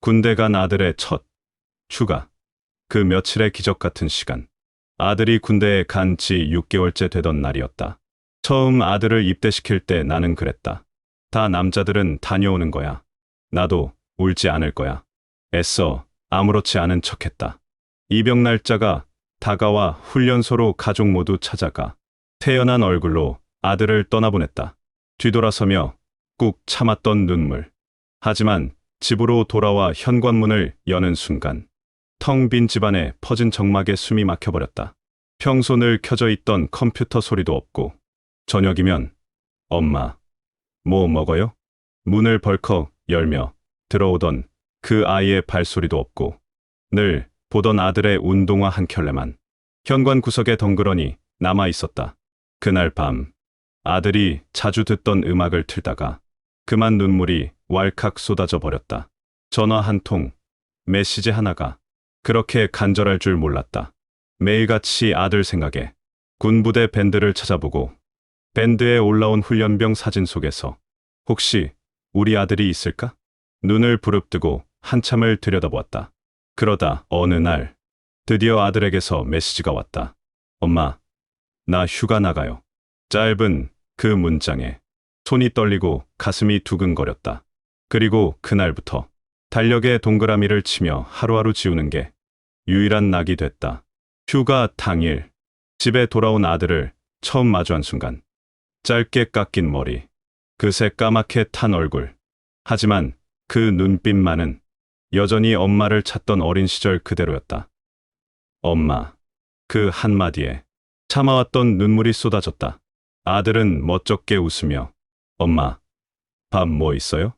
군대 간 아들의 첫 휴가. 그 며칠의 기적 같은 시간. 아들이 군대에 간 지 6개월째 되던 날이었다. 처음 아들을 입대시킬 때 나는 그랬다. 다 남자들은 다녀오는 거야. 나도 울지 않을 거야. 애써 아무렇지 않은 척했다. 입영 날짜가 다가와 훈련소로 가족 모두 찾아가 태연한 얼굴로 아들을 떠나보냈다. 뒤돌아서며 꾹 참았던 눈물. 하지만 집으로 돌아와 현관문을 여는 순간 텅 빈 집안에 퍼진 정막에 숨이 막혀버렸다. 평소 늘 켜져 있던 컴퓨터 소리도 없고 저녁이면 엄마 뭐 먹어요? 문을 벌컥 열며 들어오던 그 아이의 발소리도 없고 늘 보던 아들의 운동화 한 켤레만 현관 구석에 덩그러니 남아 있었다. 그날 밤 아들이 자주 듣던 음악을 틀다가 그만 눈물이 왈칵 쏟아져 버렸다. 전화 한 통, 메시지 하나가 그렇게 간절할 줄 몰랐다. 매일같이 아들 생각에 군부대 밴드를 찾아보고 밴드에 올라온 훈련병 사진 속에서 혹시 우리 아들이 있을까? 눈을 부릅뜨고 한참을 들여다보았다. 그러다 어느 날 드디어 아들에게서 메시지가 왔다. 엄마, 나 휴가 나가요. 짧은 그 문장에 손이 떨리고 가슴이 두근거렸다. 그리고 그날부터 달력에 동그라미를 치며 하루하루 지우는 게 유일한 낙이 됐다. 휴가 당일 집에 돌아온 아들을 처음 마주한 순간 짧게 깎인 머리, 그새 까맣게 탄 얼굴. 하지만 그 눈빛만은 여전히 엄마를 찾던 어린 시절 그대로였다. 엄마. 그 한마디에 참아왔던 눈물이 쏟아졌다. 아들은 멋쩍게 웃으며 엄마, 밥 뭐 있어요?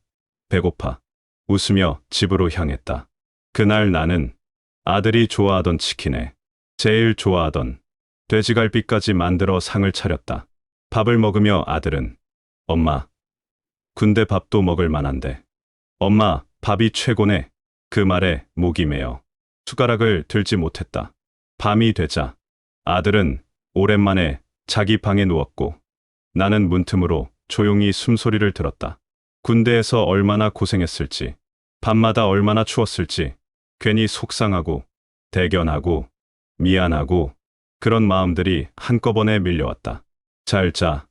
배고파. 웃으며 집으로 향했다. 그날 나는 아들이 좋아하던 치킨에 제일 좋아하던 돼지갈비까지 만들어 상을 차렸다. 밥을 먹으며 아들은 엄마, 군대 밥도 먹을 만한데 엄마, 밥이 최고네. 그 말에 목이 메어 숟가락을 들지 못했다. 밤이 되자 아들은 오랜만에 자기 방에 누웠고 나는 문틈으로 조용히 숨소리를 들었다. 군대에서 얼마나 고생했을지, 밤마다 얼마나 추웠을지, 괜히 속상하고, 대견하고, 미안하고, 그런 마음들이 한꺼번에 밀려왔다. 잘 자,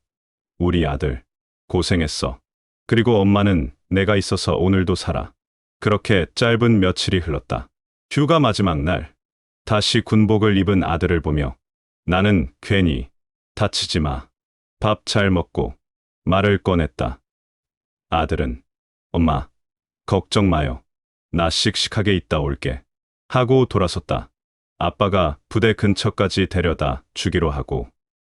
우리 아들. 고생했어. 그리고 엄마는 내가 있어서 오늘도 살아. 그렇게 짧은 며칠이 흘렀다. 휴가 마지막 날, 다시 군복을 입은 아들을 보며 나는 괜히 다치지 마. 밥 잘 먹고 말을 꺼냈다. 아들은 엄마, 걱정 마요. 나 씩씩하게 있다 올게. 하고 돌아섰다. 아빠가 부대 근처까지 데려다 주기로 하고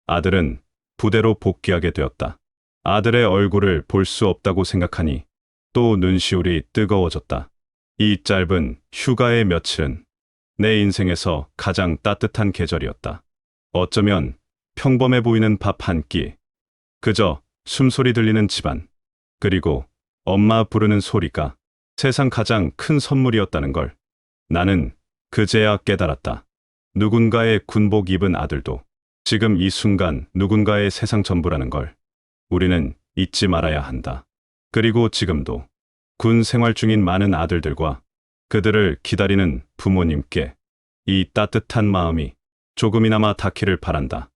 아들은 부대로 복귀하게 되었다. 아들의 얼굴을 볼 수 없다고 생각하니 또 눈시울이 뜨거워졌다. 이 짧은 휴가의 며칠은 내 인생에서 가장 따뜻한 계절이었다. 어쩌면 평범해 보이는 밥 한 끼, 그저 숨소리 들리는 집안, 그리고 엄마 부르는 소리가 세상 가장 큰 선물이었다는 걸 나는 그제야 깨달았다. 누군가의 군복 입은 아들도 지금 이 순간 누군가의 세상 전부라는 걸 우리는 잊지 말아야 한다. 그리고 지금도 군 생활 중인 많은 아들들과 그들을 기다리는 부모님께 이 따뜻한 마음이 조금이나마 닿기를 바란다.